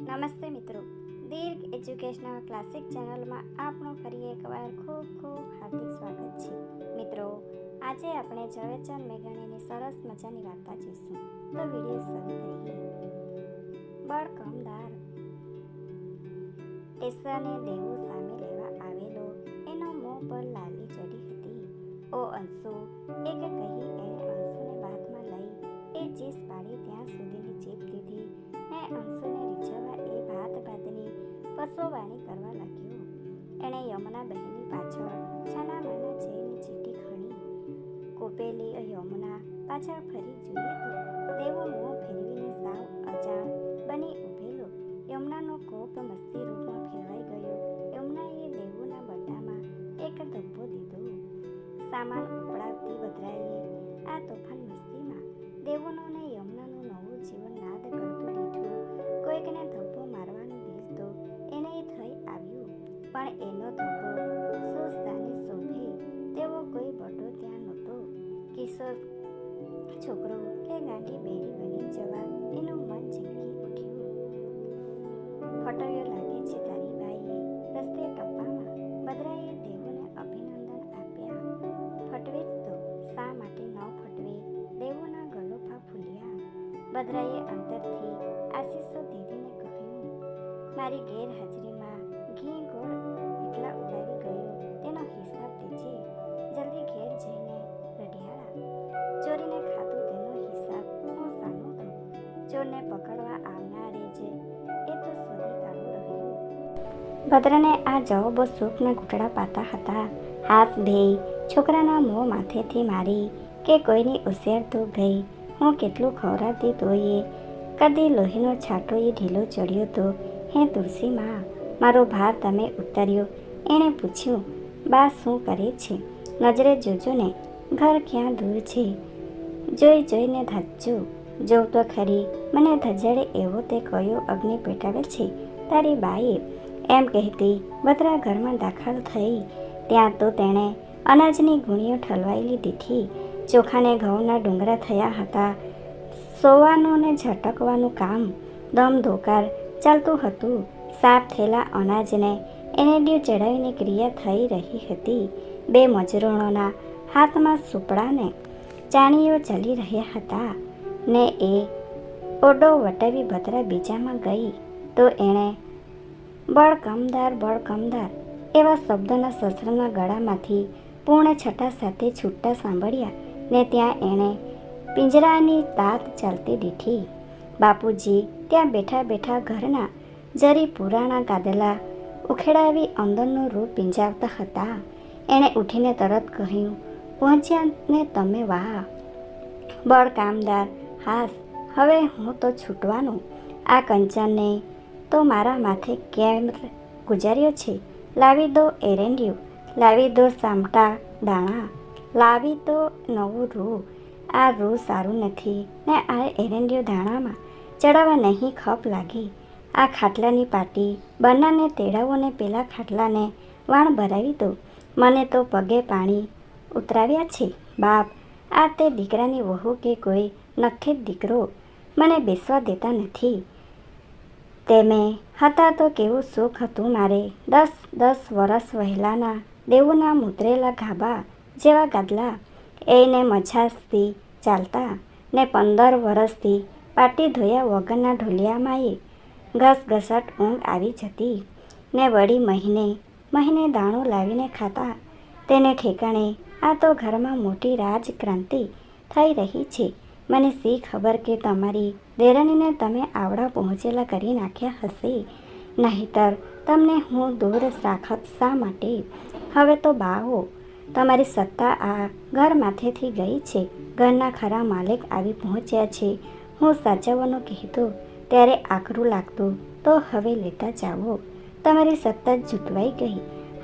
નમસ્તે મિત્રો. દીર્ઘ educational classic ચેનલમાં આપનું ફરી એકવાર ખૂબ ખૂબ હાર્દિક સ્વાગત છે. મિત્રો, આજે આપણે ઝવેરચંદ મેઘાણીની સરસ મજાની વાર્તા જોઈશું. તો વીડિયો શરૂ કરીએ. બળકમદાર ટેસાને દેવું સામે લેવા આવેલો, એનો મોં પર લાલી ચડી હતી. ઓ અંશુ, એક કહી એણે અંશુને બાથમાં લઈ, એ ચીસ પશોવાણી કરવા લાગ્યો. એણે યમુના બહેનની પાછળ છાના માના જઈને ચીટી ખણી. કોપેલી યમુના પાછળ ફરી જોઈએ તો દેવો મોં ફેરવીને સાવ અજાણ બની ઊભેલો યમુનાનો કોપ મસ્તી રૂપમાં ફેરવાઈ ગયો. યમુનાએ દેવુના બટામાં એક ધબ્બો દીધો. સામાન ઉપડાવતી વધરાયેલી આ તોફાન મસ્તીમાં દેવોનો ને યમુનાનું નવું જીવન નાદ કરતું દીઠું કોઈકને ધબ્બો પણ એનો ધબ્બો સુસ્તાને શોભે તેવો કોઈ બટો ત્યાં નહોતો. કિશોર છોકરો કે ગાંઠી બેરી બની જવા એનું મન ઝીંકી ઉઠ્યું. ફટોયો લાગે છે તારી બાઈએ. રસ્તે ટપ્પામાં બદરાએ દેવોને અભિનંદન આપ્યા. ફટવે તો. શા માટે ન ફટવે? દેવોના ગલોફા ફૂલ્યા. બદરાએ અંદરથી આશીષો દીદીને કહ્યું, મારી ગેરહાજરીમાં ભદ્રને આ જવાબો સુખના ઘૂંટડા પાતા હતા. હાથ ભેઈ છોકરાના મોં માથેથી મારી કે કોઈની ઉશિયાર તો ગઈ. હું કેટલું ખવરાતી તોયે. કદી લોહીનો છાંટો એ ઢીલો ચડ્યો તો. હે તુલસી માં, મારો ભાર તમે ઉતર્યો. એણે પૂછ્યું, બા, શું કરે છે? નજરે જોજો ને, ઘર ક્યાં દૂર છે? જોઈ જોઈને ધજજો. જોઉં તો ખરી. મને ધજાડે એવો તે કયો અગ્નિ પેટાવે છે? તારી બાએ એમ કહેતી, બદરા ઘરમાં દાખલ થઈ. ત્યાં તો તેણે અનાજની ગુણીઓ ઠલવાઈ લીધીથી ચોખાને ઘઉંના ડુંગરા થયા હતા. સોવાનું ને ઝટકવાનું કામ દમ ધોકાર ચાલતું હતું. સાફ થયેલા અનાજને એને દીવ ચડાવીને ક્રિયા થઈ રહી હતી. બે મજૂરોના હાથમાં સુપડાને ચાણીઓ ચાલી રહ્યા હતા ને એ ઓડો વટાવી ભદ્રા બીજામાં ગઈ. તો એણે બળકમદાર બળકમદાર એવા શબ્દોના સસરાના ગળામાંથી પૂર્ણ છટા સાથે છૂટતા સાંભળ્યા ને ત્યાં એણે પિંજરાની તાત ચાલતી દીઠી. બાપુજી ત્યાં બેઠા બેઠા ઘરના જરી પુરાણા ગાદલા ઉખેડાવી અંદરનું રૂપ પિંજાવતા હતા. એણે ઉઠીને તરત કહ્યું, પહોંચ્યા ને તમે વાહ. બળ કામદાર હાસ, હવે હું તો છૂટવાનું. આ કંચનને તો મારા માથે કેમ ગુજાર્યો છે? લાવી દો એરેન્ડિયું લાવી દો સામટા દાણા, લાવી દો નવું રૂ. આ રૂ સારું નથી ને આ એરેન્ડિયું દાણામાં ચડાવવા નહીં ખપ લાગી. આ ખાટલાની પાટી, બનાને તેડાવોને પેલા ખાટલાને વાણ ભરાવી દો. મને તો પગે પાણી ઉતરાવ્યા છે, બાપ. આ તે દીકરાની વહુ કે કોઈ નખે દીકરો. મને બેસવા દેતા નથી. તેમે હતા તો કેવું સુખ હતું મારે. દસ દસ વરસ વહેલાના દેવોના મુતરેલા ગાભા જેવા ગાદલા એને મજાસથી ચાલતા ને પંદર વરસથી પાટી ધોયા વગરના ઢોલિયામાંએ ઘસઘસાટ ઊંઘ આવી જતી ને વળી મહિને મહિને દાણો લાવીને ખાતા. તેને ઠેકાણે આ તો ઘરમાં મોટી રાજક્રાંતિ થઈ રહી છે. મને શી ખબર કે તમારી દેરાણીને તમે આવડા પહોંચેલા કરી નાખ્યા હશે? નહીતર તમને હું દૂર રાખત શા માટે? હવે તો બાવો, તમારી સત્તા આ ઘર માથેથી ગઈ છે. ઘરના ખરા માલિક આવી પહોંચ્યા છે. હું સાચવવાનું કહેતો, ત્યારે આકરું લાગતું, તો હવે લેતા જાઓ. તમારી સત્તા જૂટવાઈ ગઈ.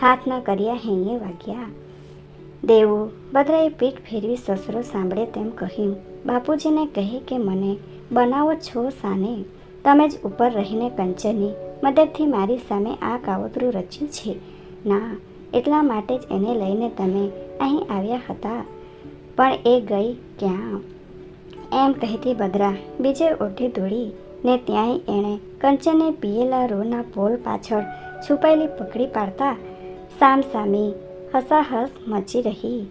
હાથના કર્યા હૈયે વાગ્યા. દેવું બદરાએ પીઠ ફેરવી સસરો સાંભળે તેમ કહ્યું બાપુજીને કહે કે, મને બનાવો છો સાને? તમે જ ઉપર રહીને કંચનની મદદથી મારી સામે આ કાવતરું રચ્યું છે. ના, એટલા માટે જ એને લઈને તમે અહીં આવ્યા હતા. પણ એ ગઈ ક્યાં? એમ કહેતી બદરા બીજે ઓઠે દોડી ને ત્યાંય એણે કંચને પીએલા રોના પોલ પાછળ છુપાયેલી પકડી પાડતા સામસામી હસાહસ મચી રહી.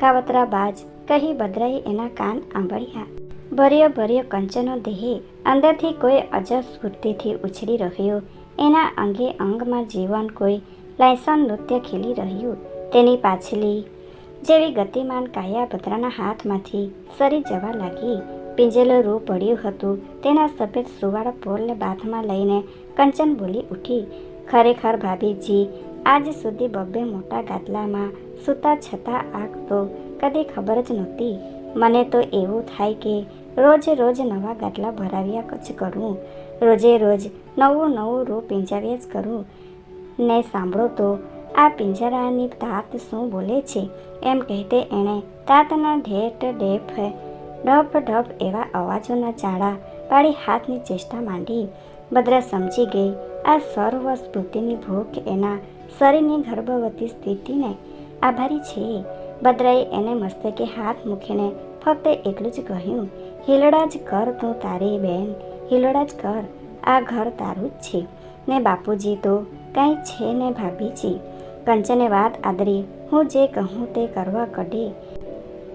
કાવતરાબાજ કહી બદરાએ એના કાન આંબળ્યા. ભર્યો ભર્યો કંચનો દેહ અંદરથી કોઈ અજબ સ્ફૂર્તિથી ઉછળી રહ્યો. એના અંગે અંગમાં જીવન કોઈ લાયસન નૃત્ય ખીલી રહ્યું. તેની પાછલી જેવી ગતિમાન કાયા ભદ્રાના હાથમાંથી સરી જવા લાગી. પિંજેલો રૂ પડ્યું હતું. તેના સફેદ સુવાળા પોલને બાથમાં લઈને કંચન બોલી ઉઠી. ખરેખર ભાભીજી, આજ સુધી બબ્બે મોટા ગાદલામાં સૂતા છતાં આગ તો કદી ખબર જ નહોતી. મને તો એવું થાય કે રોજે રોજ નવા ગાટલા ભરાવ્યા જ કરું. રોજે રોજ નવું નવું રૂ પીંજાવ્યા જ કરું. ને સાંભળો તો, આ પિંજરાની તાત શું બોલે છે? એમ કહેતે એણે તાતના ઢેટ ઢેફ ડફ ડફ એવા અવાજોના ચાળા પાડી હાથની ચેષ્ટા માંડી. ભદ્રા સમજી ગઈ, આ સર્વ સ્મૃતિની ભૂખ એના શરીરની ગર્ભવતી સ્થિતિને આભારી છે. ભદ્રાએ એને મસ્તકે હાથ મૂકીને ફક્ત એટલું જ કહ્યું હિલડા જ કર તું તારી બેન હિલડા જ કર, આ ઘર તારું જ છે. ને બાપુજી તો કાંઈ છે ને ભાભીજી? કંચને વાત આદરી, હું જે કહું તે કરવા કઢે.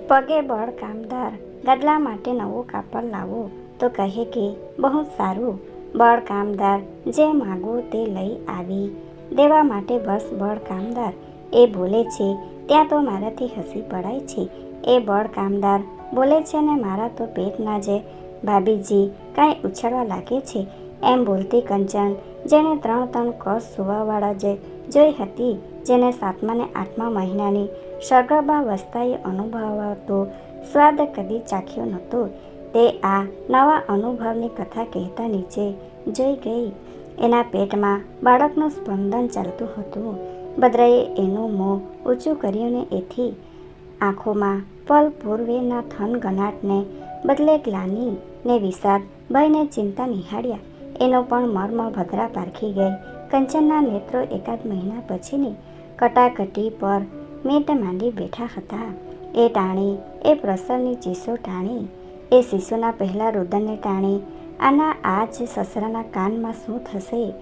પગે બળ કામદાર, ગદલા માટે નવું કાપડ લાવો, તો કહે કે, બહુ સારું. બળ કામદાર, જે માગો તે લઈ આવી. દેવા માટે બસ બળ કામદાર, એ બોલે છે ત્યાં તો મારાથી હસી પડાય છે. એ બળ કામદાર બોલે છે ને મારા તો પેટના જે. ભાભીજી, કાંઈ ઉછળવા લાગે છે? એમ બોલતી કંચન જેને ત્રણ ત્રણ કસ સુવાવાળા જે જોઈ હતી, જેને સાતમા ને આઠમા મહિનાની સગર્ભા વસ્તાએ અનુભવાતો સ્વાદ કદી ચાખ્યો નહોતો. તે આ નવા અનુભવની કથા કહેતા નીચે જોઈ ગઈ. એના પેટમાં બાળકનું સ્પંદન ચાલતું હતું. બદ્રાએ એનું મોં ઊંચું કર્યું ને એથી આંખોમાં પલ પૂર્વેના થન ગનાટને બદલે ગ્લાની ને વિષાદ ભયને ચિંતા નિહાળ્યા. એનો પણ મર્મ ભદ્રા પારખી ગઈ. કંચનના નેત્રો એકાદ મહિના પછીની કટાકટી પર મેટ માંડી બેઠા હતા. એ ટાણી, એ પ્રસરની ચીસો ટાણી, એ શિશુના પહેલા રુદનને ટાણી, આના આ જ સસરાના કાનમાં શું થશે?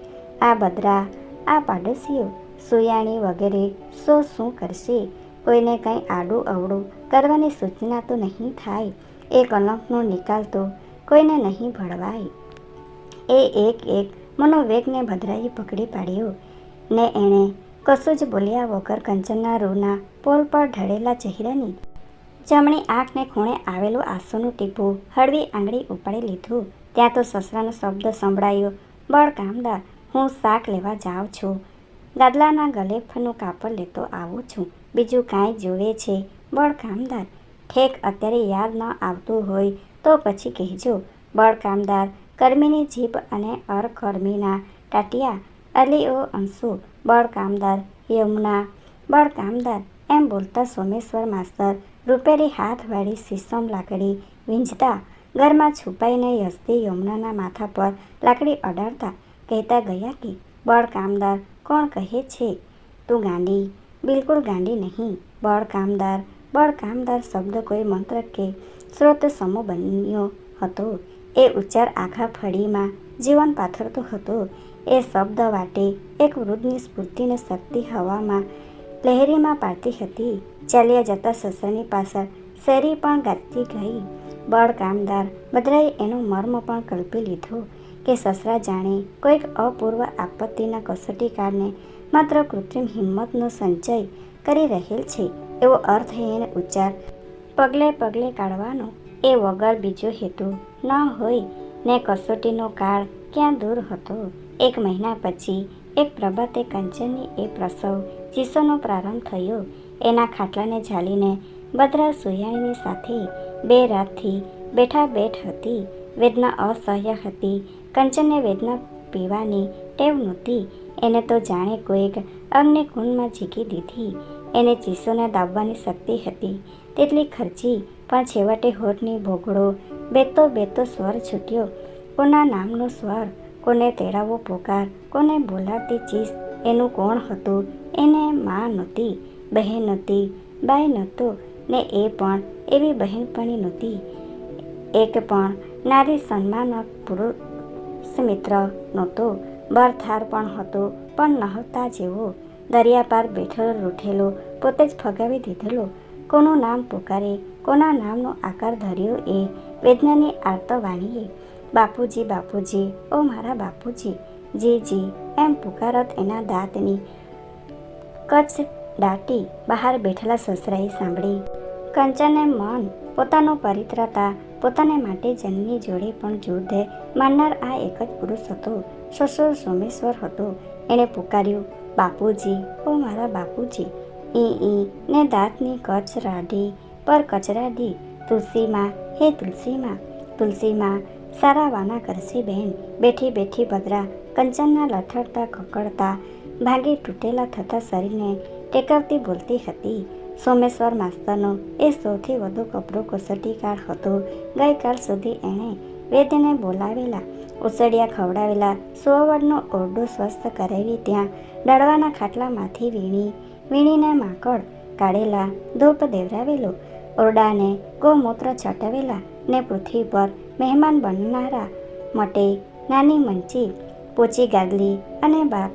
આ બદરા, આ પાડોશીઓ સુયાણી વગેરે, સો શું કરશે? કોઈને કંઈ આડું અવળું કરવાની સૂચના તો નહીં થાય. એ કલંકનો નિકાલ તો કોઈને નહીં ભળવાય. એ એક એક મનોવેગને ભદ્રાઈ પકડી પાડ્યો. ને એણે કશું જ બોલ્યા વગર કંચનના રૂના પોલ પર ઢળેલા ચહેરાની જમણી આંખને ખૂણે આવેલું આંસુનું ટીપું હળવી આંગળી ઉપાડી લીધું. ત્યાં તો સસરાનો શબ્દ સંભળાયો, બળ કામદાર, હું શાક લેવા જાઉં છું. ગાદલાના ગલેફનું કાપડ લેતો આવું છું. બીજું કાંઈ જોવે છે. બળકામદાર. ઠેક અત્યારે યાદ ન આવતું હોય તો પછી કહેજો. બળકામદાર, કર્મીની જીભ અને અરકર્મીના ટાટિયા, અલીઓ અંશુ બળકામદાર, યમુના, બળકામદાર, એમ બોલતા સોમેશ્વર માસ્તર, રૂપેરી હાથવાળી સીસમ લાકડી વીંઝતા ઘરમાં છુપાઈને યસતી યમુનાના માથા પર લાકડી અડાડતા કહેતા ગયા કે બળ કામદાર કોણ કહે છે? તું ગાંડી. બિલકુલ ગાંડી નહીં. બળ કામદાર. બળ કામદાર શબ્દ કોઈ મંત્ર કે સ્રોત સમો બન્યો હતો. એ ઉચ્ચાર આખા ફળીમાં જીવન પાથરતો હતો. એ શબ્દ વાટે. એક વૃદ્ધની સ્ફૂર્તિને શક્તિ હવામાં લહેરીમાં પાડતી હતી. ચાલ્યા જતા સસરની પાછળ શેરી પણ ગાતી ગઈ. બળ કામદાર બદરાએ એનો મર્મ પણ કલ્પી લીધો. કે સસરા જાણે કોઈક અપૂર્વ આપત્તિના કસોટી કાળને માત્ર કૃત્રિમ હિંમતનો સંચય કરી રહેલ છે, એવો અર્થહીન ઉચ્ચાર પગલે પગલે કાઢવાનો. એ વગર બીજો હેતુ ન હોય. ને કસોટીનો કાળ ક્યાં દૂર હતો? એક મહિના પછી એક પ્રભાતે કંચનની એ પ્રસવ ચીસોનો પ્રારંભ થયો. એના ખાટલાને ઝાલીને બદરા સુયાણીની સાથે બે રાતથી બેઠા બેઠ હતી. વેદના અસહ્ય હતી. કંચનને વેદના પીવાની ટેવ નહોતી. એને તો જાણે કોઈક અગ્નિકુંડમાં ઝીકી દીધી. એને ચીસોને દાબવાની શક્તિ હતી. તેટલી ખર્ચી, પણ છેવટે હોઠની ભોગળો બેતો બેતો સ્વર છૂટ્યો. કોના નામનો સ્વર, કોને તેડાવો પોકાર, કોને બોલાતી ચીસ, એનું કોણ હતું? એને માં નહોતી, બહેન નહોતી બાઈ નહોતો, ને એ પણ એવી બહેનપણી નહોતી. એક પણ નારી સન્માન પુરુષ મિત્ર નહોતો, બરથાર પણ હતો, પણ નહોતા જેવો. દરિયા પાર બેઠેલો રૂઠેલો, પોતે જ ફગાવી દીધેલો. કોનું નામ પુકારે, કોના નામનો આકાર ધર્યો એ, વેદનાની આર્તવાણીએ બાપુજી બાપુજી, ઓ મારા બાપુજી, જી જી, એમ પુકારત એના દાંતની કચ્છ દાટી બહાર બેઠેલા સસરાએ સાંભળી. કંચને મન પોતાનું પરિત્રતા પોતાને માટે જનની જોડે પણ યુદ્ધ માનનાર આ એક જ પુરુષ હતો. સસુર સોમેશ્વર હતો. એણે પુકાર્યું, બાપુજી, ઓ મારા બાપુજી, ઈ ઈ ને દાંતની કચ્છ રાઢી પર કચરાડી તુલસીમાં, હે તુલસીમાં તુલસીમાં સારા વાના કરશી બહેન બેઠી બેઠી ભદ્રા, કંચનના લથડતા, કકડતા, ભાંગી તૂટેલા થતા શરીરને ટેકવતી બોલતી હતી. સોમેશ્વર માસ્તરનો એ સૌથી વધુ કપરો કસોટીકાળ હતો. ગઈકાલ સુધી એણે વેદને બોલાવેલા, ઉસળિયા ખવડાવેલા સુવડનો ઓરડો સ્વસ્થ કરાવી ત્યાં ડળવાના ખાટલામાંથી વીણી, વીણીને માકડ કાઢેલા, ધૂપ દેવરાવેલો, ઓરડાને ગૌમૂત્ર છટાવેલા ને પૃથ્વી પર મહેમાન બનનારા માટે નાની મંચી, પોચી ગાગલી અને બા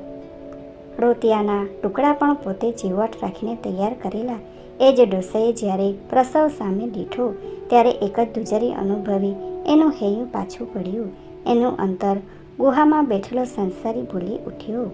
રોતિયાના ટુકડા પણ પોતે ચીવટ રાખીને તૈયાર કરેલા. એ જ ડોસાએ જ્યારે પ્રસવ સામે દીઠો, ત્યારે એક જ દુજરી અનુભવી. એનું હૈયું પાછું પડ્યું. એનું અંતર ગુહામાં બેઠેલો સંસારી ભૂલી ઉઠ્યો.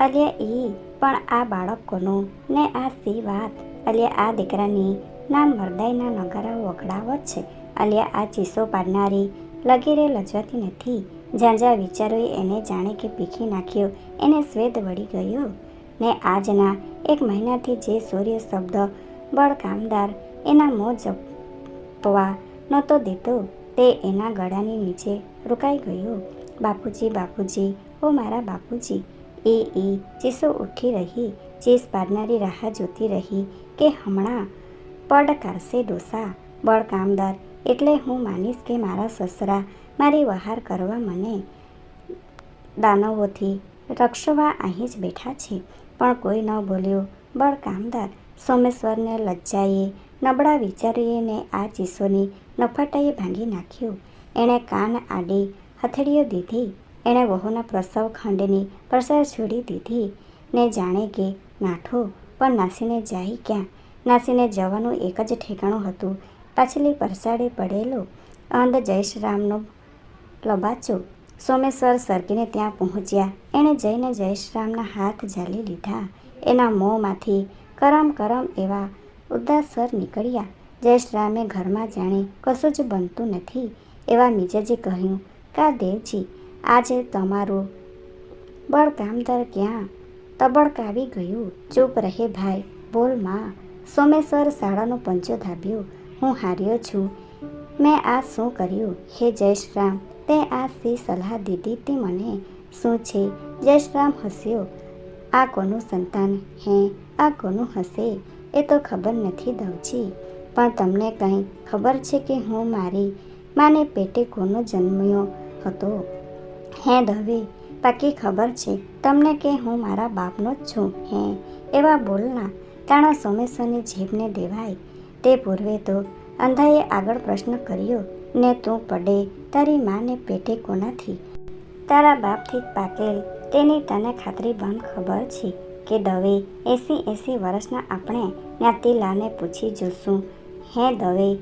અલ્યા ઈ, પણ આ બાળકોનો ને આ સી વાત. અલ્યા આ દીકરાની નામ મરદાઈના નગારા વગડાવત છે. અલ્યા આ ચીસો પાડનારી લગીરે લજવાતી નથી. જ્યાં જ્યાં વિચારોએ એને જાણે કે પીખી નાખ્યો, એને સ્વેદ વળી ગયો. ને આજના એક મહિનાથી જે સૂર્ય શબ્દ, બળ કામદાર, એના મોં જપવા નહોતો દેતો, તે એના ગળાની નીચે રોકાઈ ગયો. બાપુજી બાપુજી, ઓ મારા બાપુજી, એ એ ચીસો ઉઠી રહી ચીસ પાડનારી રાહ જોતી રહી, કે હમણાં પડ કાઢશે ડોસા. બળ કામદાર, એટલે હું માનીશ કે મારા સસરા મારી વહાર કરવા મને દાનવોથી રક્ષવા અહીં જ બેઠા છે. પણ કોઈ ન બોલ્યો, બળ કામદાર, સોમેશ્વરને લજ્જાએ, નબળા વિચારીને આ ચીસોની નફાટાએ ભાંગી નાખ્યું. એણે કાન આડી હથેળીઓ દીધી, એણે વહુના પ્રસવ ખંડની પરસાર છોડી દીધી. ને જાણે કે નાઠો, પણ નાસીને જાય ક્યાં? નાસીને જવાનું એક જ ઠેકાણું હતું. પાછલી પરસાડે પડેલો અંધ જયશ્રામનો લબાચો સોમેશ્વર સરકીને ત્યાં પહોંચ્યા. એણે જઈને જયશ્રામના હાથ ઝાલી લીધા. એના મોંમાંથી કરમ કરમ એવા ઉદાસર નીકળ્યા. જયશ્રામે ઘરમાં જાણે કશું જ બનતું નથી એવા મિજાજે કહ્યું, કા દેવજી, આજે તમારું બળ કામદાર ક્યાં? તબડકાવી ગયું. ચૂપ રહે ભાઈ, બોલમાં. સોમેશ્વર શાળાનો પંચો ધાબ્યો. હું હાર્યો છું. મેં આ શું કર્યું? હે જયશ્રામ તે આ સી સલાહ દીધી તે મને, શું છે? જયશ્રામ હસ્યો. આ કોનું સંતાન? હે, આ કોનું હશે એ તો ખબર નથી દવજી પણ તમને કંઈ ખબર છે કે હું મારી માને પેટે કોનો જન્મ્યો હતો? હે દવે, પાકી ખબર છે. તમને કે હું મારા બાપનો જ છું. હે, એવા બોલના તાણા સોમેશ્વરની જીભને દેવાય. તે પૂર્વે તો અંધાએ આગળ પ્રશ્ન કર્યો, ને તું પડે તારી માને પેટે કોનાથી? તારા બાપથી પાકેલ. તેની તને ખાતરી બંધ ખબર છે કે દવે એસી એસી વર્ષના આપણે જ્ઞાતિલાને પૂછી જોશું. હે દવે,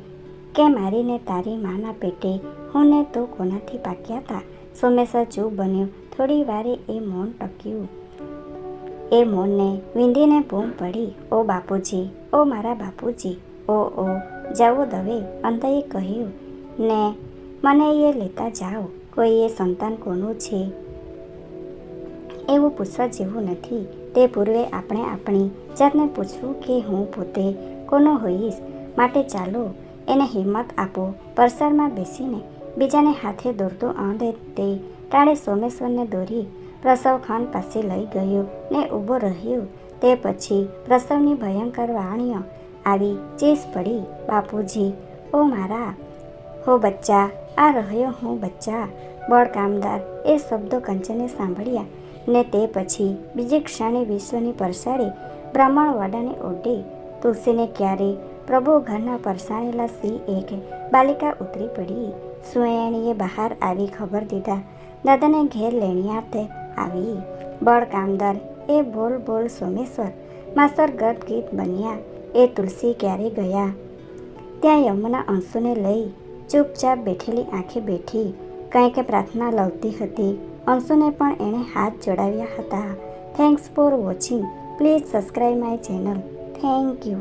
કે મારીને તારી માના પેટે? હું ને તું કોનાથી પાક્યા હતા સોમેશ્વર ચૂપ બન્યો. થોડી વારે એ મૌન ટક્યું. એ મૌનને વિંધીને બૂમ પડી. ઓ બાપુજી, ઓ મારા બાપુજી. ઓ ઓ, જાઓ દવે, અંતએ કહ્યું. ને મને એ લેતા જાઓ. કોઈ એ સંતાન કોનું છે? એવું પૂછવા જેવું નથી. તે પૂર્વે આપણે આપણી જાતને પૂછવું કે હું પોતે કોનો હોઈશ? માટે ચાલો એને હિંમત આપો. પરસારમાં બેસીને બીજાને હાથે દોરતો આંધે તે ટાળે સોમેશ્વરને દોરી પ્રસવખાન પાસે લઈ ગયો ને ઊભો રહ્યો. તે પછી પ્રસવની ભયંકર વાણીઓ આવી ચીસ પડી. બાપુજી, ઓ મારા, હો બચ્ચા આ રહ્યો હું બચ્ચા, બળ કામદાર, એ શબ્દો કંચને સાંભળ્યા ને તે પછી બીજી ક્ષણે વિશ્વની પરસાળે બ્રાહ્મણવાડાને ઓઢી. તુલસીને ક્યારે પ્રભુ ઘરના પરસાણેલા સિંહ એક બાલિકા ઉતરી પડી. સુએણીએ બહાર આવી ખબર દીધા. દાદાને ઘેર લેણિયાતે આવી. બળ કામદાર, એ બોલ બોલ સોમેશ્વર, માસ્તર ગદગીત બન્યા. એ તુલસી ક્યારે ગયા? ત્યાં યમુના અંશુને લઈ ચૂપચાપ બેઠેલી આંખે બેઠી કંઈક પ્રાર્થના લાવતી હતી. અંશુને પણ એણે હાથ જોડાવ્યા હતા. Thanks for watching please subscribe my channel thank you